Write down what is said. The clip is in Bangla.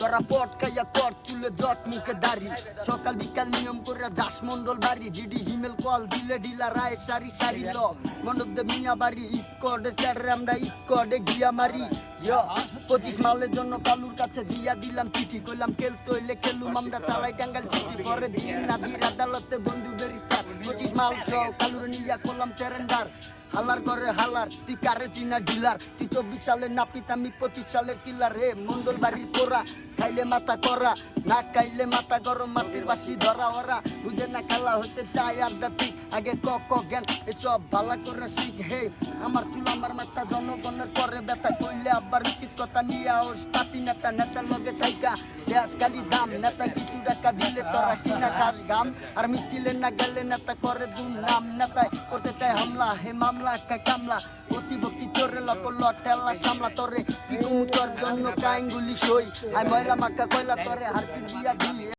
তোরা পট খাইয়া পট তুলে দট মুখে দাড়ি। সকাল বিকাল নিয়ম করে যাস মন্ডল বাড়ি। জিডি হিমেল কল দিলে ডিলা রায় সারি সারি ল মণ্ডপ দে মিয়া বাড়ি স্কোয়াডে চারে আমরা স্কোয়াডে গিয়া মারি। পঁচিশ মালের জন্য কালুর কাছে দিয়া দিলাম চিঠি। কইলাম, কেল তৈলে খেলুম আমরা চালাই টাঙ্গাল চিঠি। পরে দিন না দিন আদালতে বন্ধু বেরিস্তার। পঁচিশ মাল সহ কালুর নিয়া করলাম চেরেন্ডার হালার করে হালার, তুই কারে চিনা ডিলার তুই চব্বিশ সালের নাপিত, আমি পঁচিশ সালের কিলার রে। মন্ডল বাড়ির তোরা খাইলে মাথা করা, না খাইলে মাথা গরম, মাটির বাসি ধরা ওরা। বুঝে না খেলা হতে চায় আর দাতি আগে ক ক জ্ঞান, এসব ভালা করে শিখ হে। আমার চুল, আমার মাথা, জনগণের পরে ব্যথা করলে আবার উচিত কথা নিয়ে আস তাতি নেতা, নেতার লগে থাইকা দেশ খালি দাম। নেতা কিছু টাকা দিলে তোরা কিনা খাস গাম আর মিছিলে না গেলে নেতা করে দুম নাম নেতায় করতে চায় হামলা, হে মামলা কা কামলা। অতিভক্তি চোরে লক লটেলা সামলা তোরে। কি তুমি তোর জন্য কাইঙ্গুলি সই? আই ময়লা মাক্কা কয়লা তোরে, হারপিট দিয়া